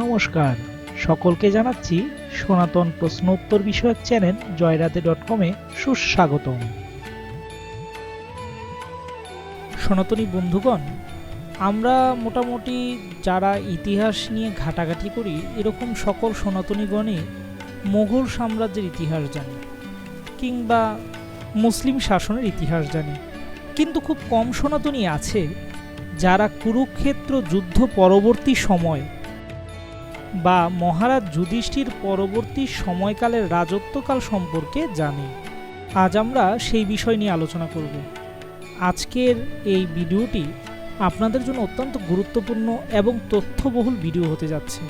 নমস্কার। সকলকে জানাচ্ছি সনাতন প্রশ্নোত্তর বিষয়ক চ্যানেল জয়রাতে ডট কমে সুস্বাগতম। সনাতনী বন্ধুগণ, আমরা মোটামুটি যারা ইতিহাস নিয়ে ঘাটাঘাটি করি, এরকম সকল সনাতনীগণই মোগল সাম্রাজ্যের ইতিহাস জানি কিংবা মুসলিম শাসনের ইতিহাস জানি। কিন্তু খুব কম সনাতনী আছে যারা কুরুক্ষেত্র যুদ্ধ পরবর্তী সময় বা মহারাজ যুধিষ্ঠির পরবর্তী সময়কালের রাজত্বকাল সম্পর্কে জানি। আজ আমরা সেই বিষয় নিয়ে আলোচনা করব। আজকের এই ভিডিওটি আপনাদের জন্য অত্যন্ত গুরুত্বপূর্ণ এবং তথ্যবহুল ভিডিও হতে যাচ্ছে।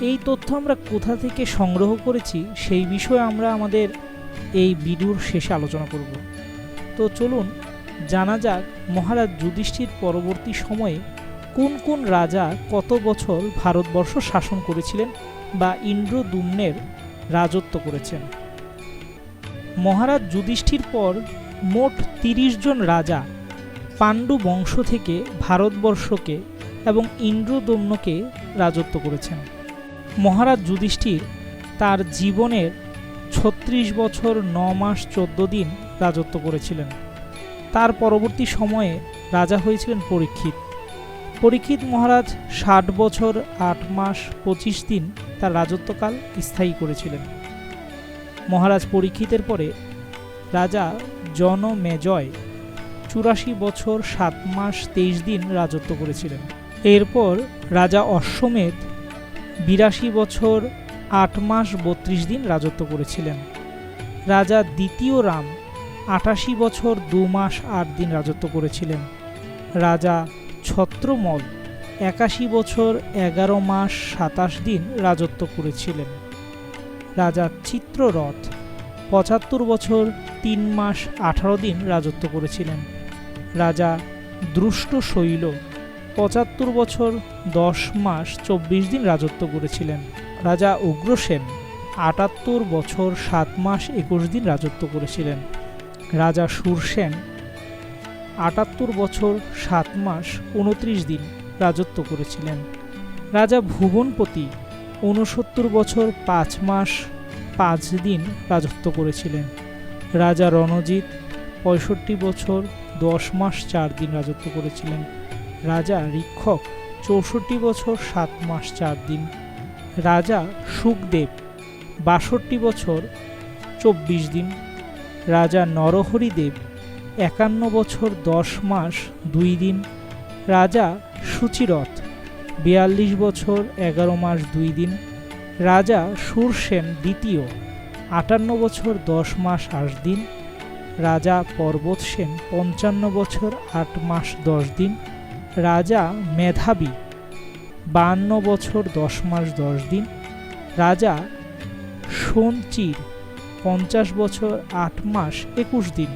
এই তথ্য আমরা কোথা থেকে সংগ্রহ করেছি সেই বিষয়ে আমরা আমাদের এই ভিডিওর শেষে আলোচনা করব। তো চলুন, জানা যাক মহারাজ যুধিষ্ঠির পরবর্তী সময়ে কোন কোন রাজা কত বছর ভারতবর্ষ শাসন করেছিলেন বা ইন্দ্রদুম্নের রাজত্ব করেছেন? মহারাজ যুধিষ্ঠির পর মোট তিরিশ জন রাজা পাণ্ডু বংশ থেকে ভারতবর্ষকে এবং ইন্দ্রদম্নকে রাজত্ব করেছেন। মহারাজ যুধিষ্ঠির তার জীবনের ছত্রিশ বছর ন মাস চোদ্দ দিন রাজত্ব করেছিলেন। তার পরবর্তী সময়ে রাজা হয়েছিলেন পরীক্ষিত। পরীক্ষিত মহারাজ ষাট বছর, আট মাস, পঁচিশ দিন তার রাজত্বকাল স্থায়ী করেছিলেন। মহারাজ পরীক্ষিতের পরে রাজা জনমেজয় চুরাশি বছর, সাত মাস, তেইশ দিন রাজত্ব করেছিলেন। এরপর রাজা অশ্বমেধ বিরাশি বছর, আট মাস, বত্রিশ দিন রাজত্ব করেছিলেন। রাজা দ্বিতীয় রাম আটাশি বছর, দু মাস, আট দিন রাজত্ব করেছিলেন। রাজা ছত্রমল একাশি বছর এগারো মাস সাতাশ দিন রাজত্ব করেছিলেন। রাজা চিত্ররথ পঁচাত্তর বছর তিন মাস আঠারো দিন রাজত্ব করেছিলেন। রাজা দ্রুষ্ট শৈল পঁচাত্তর বছর দশ মাস চব্বিশ দিন রাজত্ব করেছিলেন। রাজা উগ্রসেন আটাত্তর বছর সাত মাস একুশ দিন রাজত্ব করেছিলেন। রাজা সুরসেন আটাত্তর বছর, সাত মাস, উনত্রিশ দিন রাজত্ব করেছিলেন। রাজা ভুবনপতি ঊনসত্তর বছর, পাঁচ মাস, পাঁচ দিন রাজত্ব করেছিলেন। রাজা রণজিৎ পঁয়ষট্টি বছর, দশ মাস, চার দিন রাজত্ব করেছিলেন। রাজা ঋক্ষক চৌষট্টি বছর, সাত মাস, চার দিন। রাজা সুখদেব বাষট্টি বছর, চব্বিশ দিন। রাজা নরহরিদেব একান্ন বছর দশ মাস দুই দিন। রাজা সুচিরথ, বিয়াল্লিশ বছর এগারো মাস দুই দিন। রাজা সুরসেন দ্বিতীয়, আটান্ন বছর দশ মাস আট দিন। রাজা পর্বত সেন পঞ্চান্ন বছর আট মাস দশ দিন। রাজা মেধাবী বাহান্ন বছর দশ মাস দশ দিন। রাজা সঞ্চির পঞ্চাশ বছর আট মাস একুশ দিন।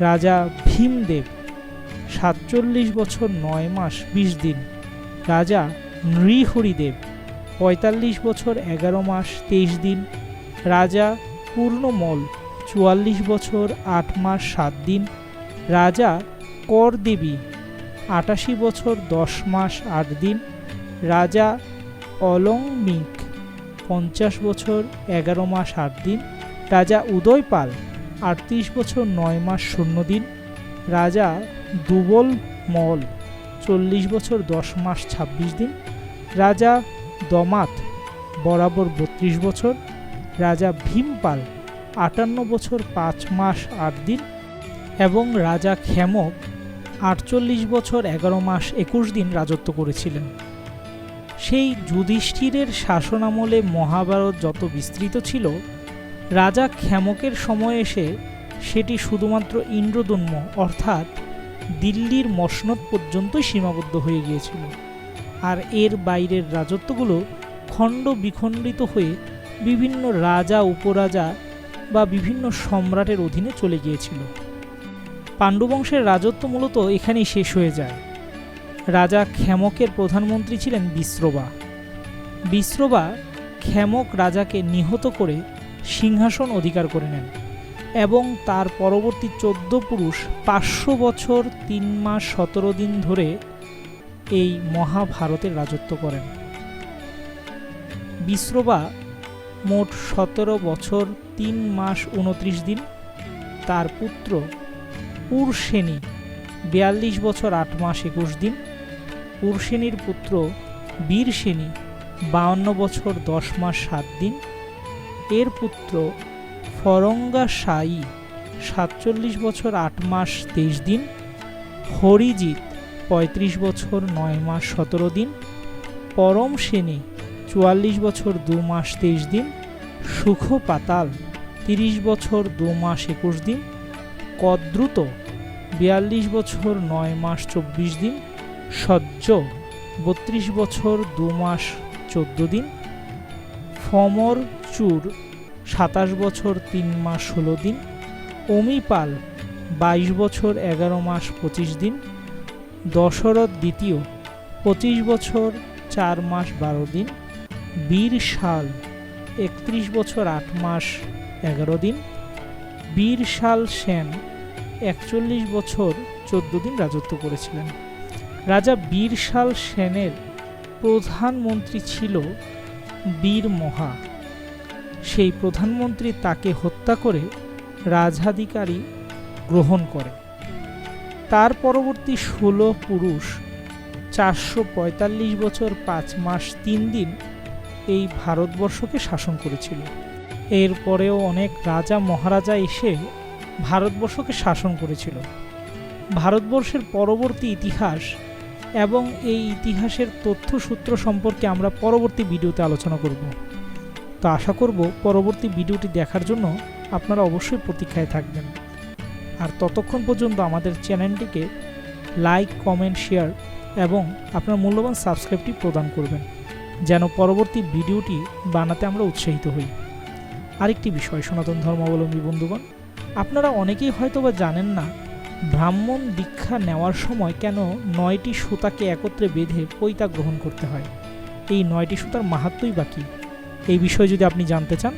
রাজা ভীমদেব, সাতচল্লিশ বছর নয় মাস বিশ দিন। রাজা নৃহরিদেব, পঁয়তাল্লিশ বছর এগারো মাস তেইশ দিন। রাজা পূর্ণমল, চুয়াল্লিশ বছর আট মাস সাত দিন। রাজা করদেবী, আটাশি বছর দশ মাস আট দিন। রাজা অলংমিক, পঞ্চাশ বছর এগারো মাস আট দিন। রাজা উদয়পাল আটত্রিশ বছর নয় মাস শূন্য দিন। রাজা দুবল মল চল্লিশ বছর দশ মাস ছাব্বিশ দিন। রাজা দমাত, বরাবর বত্রিশ বছর। রাজা ভীমপাল, আটান্ন বছর পাঁচ মাস আট দিন। এবং রাজা ক্ষেমক, আটচল্লিশ বছর এগারো মাস একুশ দিন রাজত্ব করেছিলেন। সেই যুধিষ্ঠিরের শাসনামলে মহাভারত যত বিস্তৃত ছিল রাজা ক্ষেমকের সময় এসে সেটি শুধুমাত্র ইন্দ্রদন্ম অর্থাৎ দিল্লির মসনদ পর্যন্তই সীমাবদ্ধ হয়ে গিয়েছিল। আর এর বাইরের রাজত্বগুলো খণ্ড বিখণ্ডিত হয়ে বিভিন্ন রাজা, উপরাজা বা বিভিন্ন সম্রাটের অধীনে চলে গিয়েছিল। পাণ্ডবংশের রাজত্ব মূলত এখানেই শেষ হয়ে যায়। রাজা ক্ষেমকের প্রধানমন্ত্রী ছিলেন বিশ্রবা বিশ্রবা ক্ষেমক রাজাকে নিহত করে সিংহাসন অধিকার করে নেন এবং তার পরবর্তী চোদ্দ পুরুষ পাঁচশো বছর তিন মাস সতেরো দিন ধরে এই মহাভারতের রাজত্ব করেন। বিশ্রবা মোট সতেরো বছর তিন মাস উনত্রিশ দিন। তার পুত্র পুরসেনী বিয়াল্লিশ বছর আট মাস একুশ দিন। পুরসেনীর পুত্র বীরসেনী বাউন্ন বছর দশ মাস সাত দিন। এর পুত্র ফরঙ্গা সাই সাতচল্লিশ বছর আট মাস তেইশ দিন, হরিজিৎ পঁয়ত্রিশ বছর নয় মাস সতেরো দিন, পরম সেনী চুয়াল্লিশ বছর দু মাস তেইশ দিন সুখ পাতাল তিরিশ বছর দু মাস একুশ দিন কদ্রুত বিয়াল্লিশ বছর নয় মাস চব্বিশ দিন সহ্য বত্রিশ বছর দু মাস চোদ্দ দিন ফমর চুর, সাতাশ বছর তিন মাস ষোলো দিন অমিপাল বাইশ বছর এগারো মাস পঁচিশ দিন, দশরথ দ্বিতীয়, পঁচিশ বছর চার মাস বারো দিন, বীর শাল, একত্রিশ বছর আট মাস এগারো দিন, বীর শাল সেন একচল্লিশ বছর চোদ্দ দিন রাজত্ব করেছিলেন। রাজা বীরশাল সেনের প্রধানমন্ত্রী ছিল বীর মহা। সেই প্রধানমন্ত্রী তাকে হত্যা করে রাজাধিকারী গ্রহণ করে। তার পরবর্তী ষোলো পুরুষ চারশো পঁয়তাল্লিশ বছর পাঁচ মাস তিন দিন এই ভারতবর্ষকে শাসন করেছিল। এরপরেও অনেক রাজা মহারাজা এসে ভারতবর্ষকে শাসন করেছিল। ভারতবর্ষের পরবর্তী ইতিহাস এবং এই ইতিহাসের তথ্যসূত্র সম্পর্কে আমরা পরবর্তী ভিডিওতে আলোচনা করব। তো আশা করব পরবর্তী ভিডিওটি দেখার জন্য আপনারা অবশ্যই প্রতীক্ষায় থাকবেন। আর ততক্ষণ পর্যন্ত আমাদের চ্যানেলটিকে লাইক, কমেন্ট, শেয়ার এবং আপনার মূল্যবান সাবস্ক্রাইবটি প্রদান করবেন, যেন পরবর্তী ভিডিওটি বানাতে আমরা উৎসাহিত হই। আরেকটি বিষয়, সনাতন ধর্মাবলম্বী বন্ধুগণ, আপনারা অনেকেই হয়তো বা জানেন না ব্রাহ্মণ দীক্ষা নেওয়ার সময় কেন নয়টি সুতাকে একত্রে বেঁধে পৈতা গ্রহণ করতে হয়? এই নয়টি সুতার মাহাত্মই বাকি এই বিষয়ে যদি আপনি জানতে চান,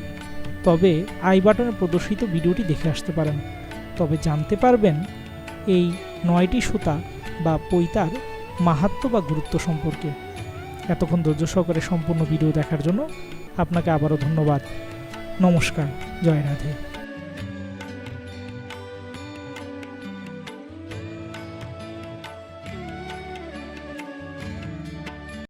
তবে আই বাটনে প্রদর্শিত ভিডিওটি দেখে আসতে পারেন। তবে জানতে পারবেন এই নয়টি সুতা বা পৈতার মাহাত্ম বা গুরুত্ব সম্পর্কে। এতক্ষণ ধৈর্য সহকারে সম্পূর্ণ ভিডিও দেখার জন্য আপনাকে আবারও ধন্যবাদ। নমস্কার, জয় রাধে।